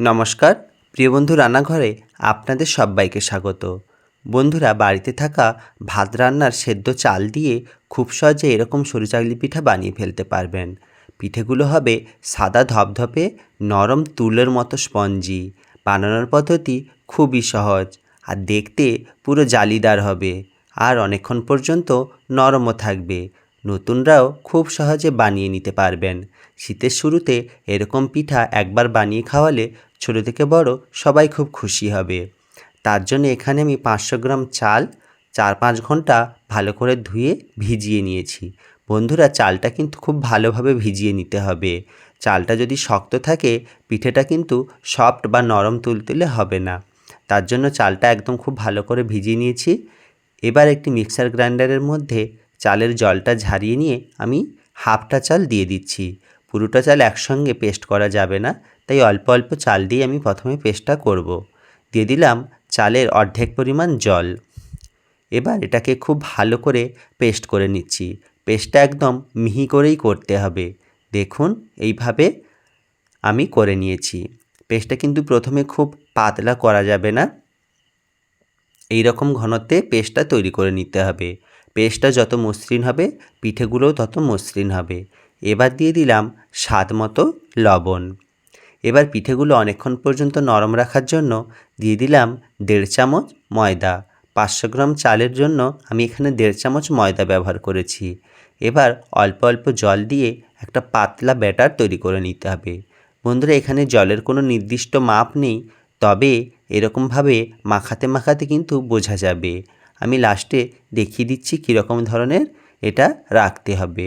নমস্কার, প্রিয় বন্ধু রান্নাঘরে আপনাদের সবাইকে স্বাগত। বন্ধুরা, বাড়িতে থাকা ভাত রান্নার সেদ্ধ চাল দিয়ে খুব সহজে এরকম সরু চাকলি পিঠা বানিয়ে ফেলতে পারবেন। পিঠেগুলো হবে সাদা ধপধপে, নরম তুলের মতো স্পঞ্জি। বানানোর পদ্ধতি খুবই সহজ আর দেখতে পুরো জালিদার হবে আর অনেকক্ষণ পর্যন্ত নরমও থাকবে। নতুনরাও খুব সহজে বানিয়ে নিতে পারবেন। শীতের শুরুতে এরকম পিঠা একবার বানিয়ে খাওয়ালে ছোটো থেকে বড় সবাই খুব খুশি হবে। তার জন্য এখানে আমি পাঁচশো গ্রাম চাল চার পাঁচ ঘণ্টা ভালো করে ধুয়ে ভিজিয়ে নিয়েছি। বন্ধুরা, চালটা কিন্তু খুব ভালোভাবে ভিজিয়ে নিতে হবে। চালটা যদি শক্ত থাকে, পিঠেটা কিন্তু সফট বা নরম তুলতুলে হবে না। তার জন্য চালটা একদম খুব ভালো করে ভিজিয়ে নিয়েছি। এবার একটি মিক্সার গ্রাইন্ডারের মধ্যে চালের জলটা ঝারিয়ে নিয়ে আমি হাফটা চাল দিয়ে দিচ্ছি। পুরোটা চাল একসঙ্গে পেস্ট করা যাবে না। তাই অল্প অল্প চাল দিয়ে আমি প্রথমে পেস্টটা করব। দিয়ে দিলাম চালের অর্ধেক পরিমাণ জল। এবার এটাকে খুব ভালো করে পেস্ট করে নিচ্ছি। পেস্টটা একদম মিহি করেই করতে হবে। দেখুন, এইভাবে আমি করে নিয়েছি। পেস্টটা কিন্তু প্রথমে খুব পাতলা করা যাবে না। এই রকম ঘনত্বে পেস্টটা তৈরি করে নিতে হবে। পেস্টটা যত মসৃণ হবে, পিঠেগুলোও তত মসৃণ হবে। এবার দিয়ে দিলাম স্বাদ মতো লবণ। এবার পিঠেগুলো অনেকক্ষণ পর্যন্ত নরম রাখার জন্য দিয়ে দিলাম দেড় চামচ ময়দা। পাঁচশো গ্রাম চালের জন্য আমি এখানে দেড় চামচ ময়দা ব্যবহার করেছি। এবার অল্প অল্প জল দিয়ে একটা পাতলা ব্যাটার তৈরি করে নিতে হবে। বন্ধুরা, এখানে জলের কোনো নির্দিষ্ট মাপ নেই, তবে এরকমভাবে মাখাতে মাখাতে কিন্তু বোঝা যাবে। আমি লাস্টে দেখিয়ে দিচ্ছি কীরকম ধরনের এটা রাখতে হবে।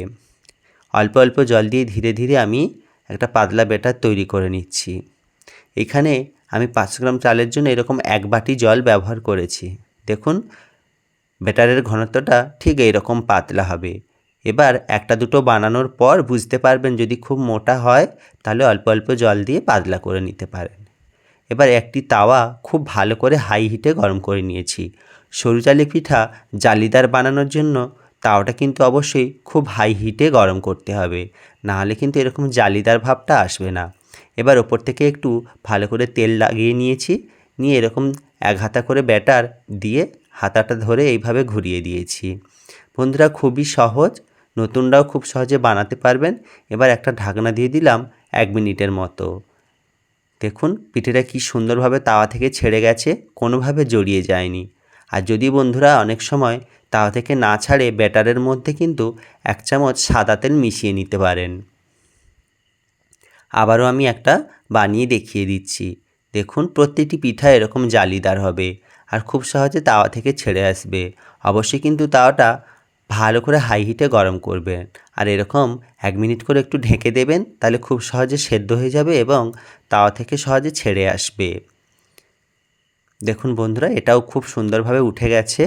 অল্প অল্প জল দিয়ে ধীরে ধীরে আমি একটা পাতলা ব্যাটার তৈরি করে নিচ্ছি। এখানে আমি পাঁচশো গ্রাম চালের জন্য এরকম এক বাটি জল ব্যবহার করেছি। দেখুন, ব্যাটারের ঘনত্বটা ঠিক এইরকম পাতলা হবে। এবার একটা দুটো বানানোর পর বুঝতে পারবেন যদি খুব মোটা হয়, তাহলে অল্প অল্প জল দিয়ে পাতলা করে নিতে পারেন। এবার একটি তাওয়া খুব ভালো করে হাই হিটে গরম করে নিয়েছি। সরু চালি পিঠা জালিদার বানানোর জন্য তাওয়াটা কিন্তু অবশ্যই খুব হাই হিটে গরম করতে হবে। নাহলে কিন্তু এরকম জালিদার ভাবটা আসবে না। এবার ওপর থেকে একটু ভালো করে তেল লাগিয়ে নিয়েছি। নিয়ে এরকম এক হাতা করে ব্যাটার দিয়ে হাতাটা ধরে এইভাবে ঘুরিয়ে দিয়েছি। বন্ধুরা, খুবই সহজ। নতুনরাও খুব সহজে বানাতে পারবেন। এবার একটা ঢাকনা দিয়ে দিলাম এক মিনিটের মতো। দেখুন, পিঠেটা কি সুন্দরভাবে তাওয়া থেকে ছেড়ে গেছে, কোনোভাবে জড়িয়ে যায়নি। আর যদি বন্ধুরা অনেক সময় তাওয়া থেকে না ছাড়ে ব্যাটারের মধ্যে কিন্তু এক চামচ সাদা তেল মিশিয়ে নিতে পারেন। আবারও আমি একটা বানিয়ে দেখিয়ে দিচ্ছি। দেখুন, প্রত্যেকটি পিঠা এরকম জালিদার হবে আর খুব সহজে তাওয়া থেকে ছেড়ে আসবে। অবশ্যই কিন্তু তাওয়াটা ভালো করে হাই হিটে গরম করবেন। আর এরকম এক মিনিট করে একটু ঢেকে দেবেন, তাহলে খুব সহজে সেদ্ধ হয়ে যাবে এবং তাওয়া থেকে সহজে ছেড়ে আসবে। দেখুন বন্ধুরা, এটাও খুব সুন্দরভাবে উঠে গেছে।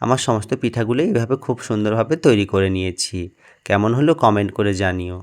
আমার সমস্ত পিঠাগুলো এইভাবে খুব সুন্দরভাবে তৈরি করে নিয়েছি। কেমন হলো কমেন্ট করে জানিও।